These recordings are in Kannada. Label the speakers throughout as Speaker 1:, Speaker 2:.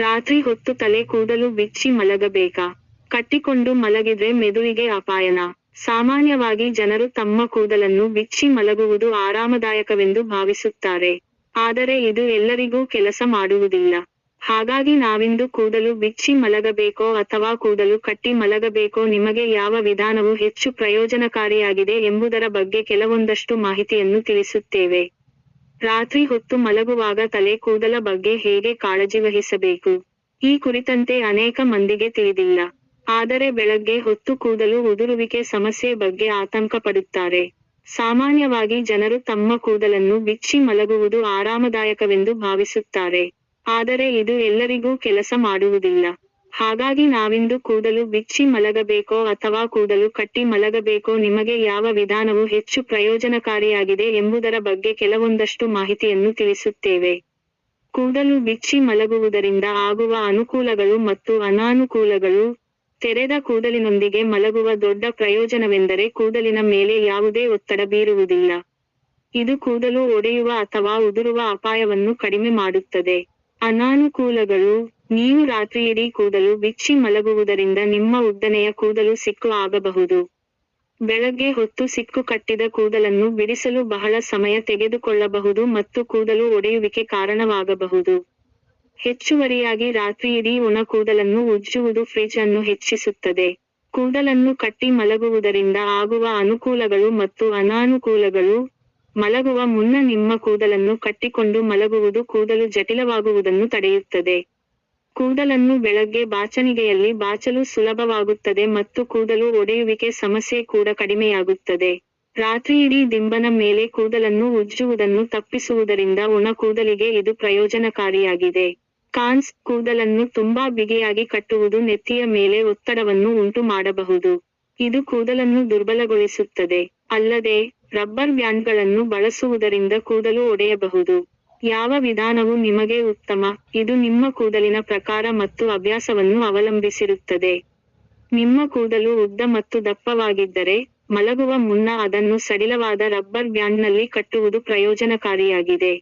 Speaker 1: ರಾತ್ರಿ ಹೊತ್ತು ತಲೆ ಕೂದಲು ಬಿಚ್ಚಿ ಮಲಗಬೇಕಾ? ಕಟ್ಟಿಕೊಂಡು ಮಲಗಿದ್ರೆ ಮೆದುಳಿಗೆ ಅಪಾಯನ. ಸಾಮಾನ್ಯವಾಗಿ ಜನರು ತಮ್ಮ ಕೂದಲನ್ನು ಬಿಚ್ಚಿ ಮಲಗುವುದು ಆರಾಮದಾಯಕವೆಂದು ಭಾವಿಸುತ್ತಾರೆ. ಆದರೆ ಇದು ಎಲ್ಲರಿಗೂ ಕೆಲಸ ಮಾಡುವುದಿಲ್ಲ. ಹಾಗಾಗಿ ನಾವಿಂದು ಕೂದಲು ಬಿಚ್ಚಿ ಮಲಗಬೇಕೋ ಅಥವಾ ಕೂದಲು ಕಟ್ಟಿ ಮಲಗಬೇಕೋ ನಿಮಗೆ ಯಾವ ವಿಧಾನವು ಹೆಚ್ಚು ಪ್ರಯೋಜನಕಾರಿಯಾಗಿದೆ ಎಂಬುದರ ಬಗ್ಗೆ ಕೆಲವೊಂದಷ್ಟು ಮಾಹಿತಿಯನ್ನು ತಿಳಿಸುತ್ತೇವೆ. ರಾತ್ರಿ ಹೊತ್ತು ಮಲಗುವಾಗ ತಲೆ ಕೂದಲ ಬಗ್ಗೆ ಹೇಗೆ ಕಾಳಜಿ ವಹಿಸಬೇಕು? ಈ ಕುರಿತಂತೆ ಅನೇಕ ಮಂದಿಗೆ ತಿಳಿದಿಲ್ಲ. ಆದರೆ ಬೆಳಗ್ಗೆ ಹೊತ್ತು ಕೂದಲು ಉದುರುವಿಕೆ ಸಮಸ್ಯೆ ಬಗ್ಗೆ ಆತಂಕ ಪಡುತ್ತಾರೆ ಸಾಮಾನ್ಯವಾಗಿ ಜನರು ತಮ್ಮ ಕೂದಲನ್ನು ಬಿಚ್ಚಿ ಮಲಗುವುದು ಆರಾಮದಾಯಕವೆಂದು ಭಾವಿಸುತ್ತಾರೆ. ಆದರೆ ಇದು ಎಲ್ಲರಿಗೂ ಕೆಲಸ ಮಾಡುವುದಿಲ್ಲ. ಹಾಗಾಗಿ ನಾವಿಂದು ಕೂದಲು ಬಿಚ್ಚಿ ಮಲಗಬೇಕೋ ಅಥವಾ ಕೂದಲು ಕಟ್ಟಿ ಮಲಗಬೇಕೋ ನಿಮಗೆ ಯಾವ ವಿಧಾನವು ಹೆಚ್ಚು ಪ್ರಯೋಜನಕಾರಿಯಾಗಿದೆ ಎಂಬುದರ ಬಗ್ಗೆ ಕೆಲವೊಂದಷ್ಟು ಮಾಹಿತಿಯನ್ನು ತಿಳಿಸುತ್ತೇವೆ. ಕೂದಲು ಬಿಚ್ಚಿ ಮಲಗುವುದರಿಂದ ಆಗುವ ಅನುಕೂಲಗಳು ಮತ್ತು ಅನಾನುಕೂಲಗಳು, ತೆರೆದ ಕೂದಲಿನೊಂದಿಗೆ ಮಲಗುವ ದೊಡ್ಡ ಪ್ರಯೋಜನವೆಂದರೆ ಕೂದಲಿನ ಮೇಲೆ ಯಾವುದೇ ಒತ್ತಡ ಬೀರುವುದಿಲ್ಲ. ಇದು ಕೂದಲು ಒಡೆಯುವ ಅಥವಾ ಉದುರುವ ಅಪಾಯವನ್ನು ಕಡಿಮೆ ಮಾಡುತ್ತದೆ. ಅನಾನುಕೂಲಗಳು ನೀವು ರಾತ್ರಿಯಿಡೀ ಕೂದಲು ಬಿಚ್ಚಿ ಮಲಗುವುದರಿಂದ ನಿಮ್ಮ ಉದ್ದನೆಯ ಕೂದಲು ಸಿಕ್ಕು ಆಗಬಹುದು. ಬೆಳಗ್ಗೆ ಹೊತ್ತು ಸಿಕ್ಕು ಕಟ್ಟಿದ ಕೂದಲನ್ನು ಬಿಡಿಸಲು ಬಹಳ ಸಮಯ ತೆಗೆದುಕೊಳ್ಳಬಹುದು ಮತ್ತು ಕೂದಲು ಒಡೆಯುವಿಕೆ ಕಾರಣವಾಗಬಹುದು. ಹೆಚ್ಚುವರಿಯಾಗಿ ರಾತ್ರಿಯಿಡೀ ಒಣ ಕೂದಲನ್ನು ಉಜ್ಜುವುದು ಫ್ರಿಜ್ ಅನ್ನು ಹೆಚ್ಚಿಸುತ್ತದೆ. ಕೂದಲನ್ನು ಕಟ್ಟಿ ಮಲಗುವುದರಿಂದ ಆಗುವ ಅನುಕೂಲಗಳು ಮತ್ತು ಅನಾನುಕೂಲಗಳು ಮಲಗುವ ಮುನ್ನ ನಿಮ್ಮ ಕೂದಲನ್ನು ಕಟ್ಟಿಕೊಂಡು ಮಲಗುವುದು ಕೂದಲು ಜಟಿಲವಾಗುವುದನ್ನು ತಡೆಯುತ್ತದೆ. ಕೂದಲನ್ನು ಬೆಳಗ್ಗೆ ಬಾಚಣಿಗೆಯಲ್ಲಿ ಬಾಚಲು ಸುಲಭವಾಗುತ್ತದೆ ಮತ್ತು ಕೂದಲು ಒಡೆಯುವಿಕೆ ಸಮಸ್ಯೆ ಕೂಡ ಕಡಿಮೆಯಾಗುತ್ತದೆ. ರಾತ್ರಿಯಿಡೀ ದಿಂಬನ ಮೇಲೆ ಕೂದಲನ್ನು ಉಜ್ಜುವುದನ್ನು ತಪ್ಪಿಸುವುದರಿಂದ ಒಣ ಕೂದಲಿಗೆ ಇದು ಪ್ರಯೋಜನಕಾರಿಯಾಗಿದೆ. ಕಾನ್ಸ್ ಕೂದಲನ್ನು ತುಂಬಾ ಬಿಗಿಯಾಗಿ ಕಟ್ಟುವುದು ನೆತ್ತಿಯ ಮೇಲೆ ಒತ್ತಡವನ್ನು ಉಂಟು ಮಾಡಬಹುದು ಇದು ಕೂದಲನ್ನು ದುರ್ಬಲಗೊಳಿಸುತ್ತದೆ. ಅಲ್ಲದೆ ರಬ್ಬರ್ ಬ್ಯಾಂಡ್ಗಳನ್ನು ಬಳಸುವುದರಿಂದ ಕೂದಲು ಒಡೆಯಬಹುದು. ಯಾವ ವಿಧಾನವು ನಿಮಗೆ ಉತ್ತಮ? ಇದು ನಿಮ್ಮ ಕೂದಲಿನ ಪ್ರಕಾರ ಮತ್ತು ಅಭ್ಯಾಸವನ್ನು ಅವಲಂಬಿಸಿರುತ್ತದೆ. ನಿಮ್ಮ ಕೂದಲು ಉದ್ದ ಮತ್ತು ದಪ್ಪವಾಗಿದ್ದರೆ, ಮಲಗುವ ಮುನ್ನ ಅದನ್ನು ಸಡಿಲವಾದ ರಬ್ಬರ್ ಬ್ಯಾಂಡ್ನಲ್ಲಿ ಕಟ್ಟುವುದು ಪ್ರಯೋಜನಕಾರಿಯಾಗಿದೆ.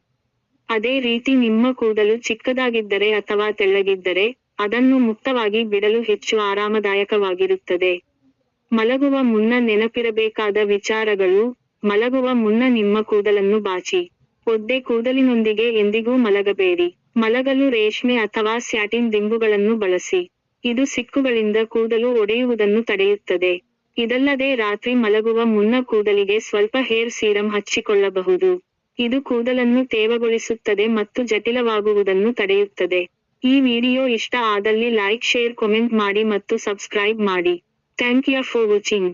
Speaker 1: ಅದೇ ರೀತಿ ನಿಮ್ಮ ಕೂದಲು ಚಿಕ್ಕದಾಗಿದ್ದರೆ ಅಥವಾ ತೆಳ್ಳಗಿದ್ದರೆ, ಅದನ್ನು ಮುಕ್ತವಾಗಿ ಬಿಡಲು ಹೆಚ್ಚು ಆರಾಮದಾಯಕವಾಗಿರುತ್ತದೆ. ಮಲಗುವ ಮುನ್ನ ನೆನಪಿರಬೇಕಾದ ವಿಚಾರಗಳು, ಮಲಗುವ ಮುನ್ನ ನಿಮ್ಮ ಕೂದಲನ್ನು ಬಾಚಿ. ಒದ್ದೆ ಕೂದಲಿನೊಂದಿಗೆ ಎಂದಿಗೂ ಮಲಗಬೇಡಿ. ಮಲಗಲು ರೇಷ್ಮೆ ಅಥವಾ ಸ್ಯಾಟಿನ್ ದಿಂಬುಗಳನ್ನು ಬಳಸಿ. ಇದು ಸಿಕ್ಕುಗಳಿಂದ ಕೂದಲು ಒಡೆಯುವುದನ್ನು ತಡೆಯುತ್ತದೆ. ಇದಲ್ಲದೆ ರಾತ್ರಿ ಮಲಗುವ ಮುನ್ನ ಕೂದಲಿಗೆ ಸ್ವಲ್ಪ ಹೇರ್ ಸೀರಂ ಹಚ್ಚಿಕೊಳ್ಳಬಹುದು. ಇದು ಕೂದಲನ್ನು ತೇವಗೊಳಿಸುತ್ತದೆ ಮತ್ತು ಜಟಿಲವಾಗುವುದನ್ನು ತಡೆಯುತ್ತದೆ. ಈ ವಿಡಿಯೋ ಇಷ್ಟ ಆದಲ್ಲಿ ಲೈಕ್, ಶೇರ್, ಕಮೆಂಟ್ ಮಾಡಿ ಮತ್ತು ಸಬ್ಸ್ಕ್ರೈಬ್ ಮಾಡಿ. Thank you for watching.